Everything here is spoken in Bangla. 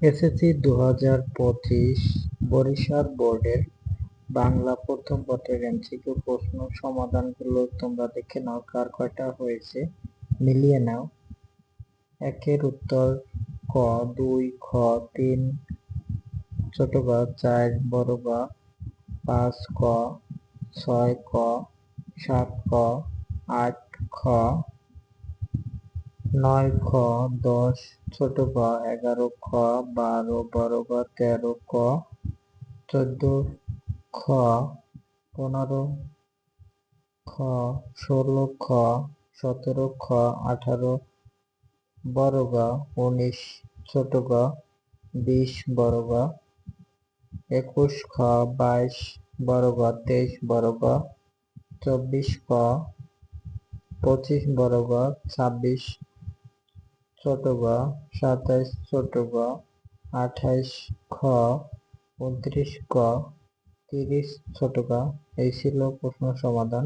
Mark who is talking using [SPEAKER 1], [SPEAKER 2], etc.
[SPEAKER 1] এসএসসি দু হাজার পঁচিশ বরিশাল বোর্ডের বাংলা প্রথম পত্রের এমসিকিউ প্রশ্ন সমাধানগুলো তোমরা দেখে নাও, কার কয়টা হয়েছে, মিলিয়ে নাও। একের উত্তর ক, দুই, খ, তিন, ছোট গ, চার, বড় গ, পাঁচ ক, ছয় ক, সাত ক, আট খ। নয় খ, দশ, ছোট ক এগারো খ, বারো, বড় গ, তেরো ক, চোদ্দ খ, পনেরো খ, ষোলো খ, সতেরো খ, আঠারো বড় গ, উনিশ ছোট গ, বিশ বড় গ, একুশ খ, বাইশ বড় গ, তেইশ বড় গ, চব্বিশ ক, পঁচিশ বড় গ, ছাব্বিশ ছোট গ সাতাইশ ছোট গ আঠাইশ খ, উনত্রিশ ক তিরিশ ছোট গ এই ছিল প্রশ্ন সমাধান।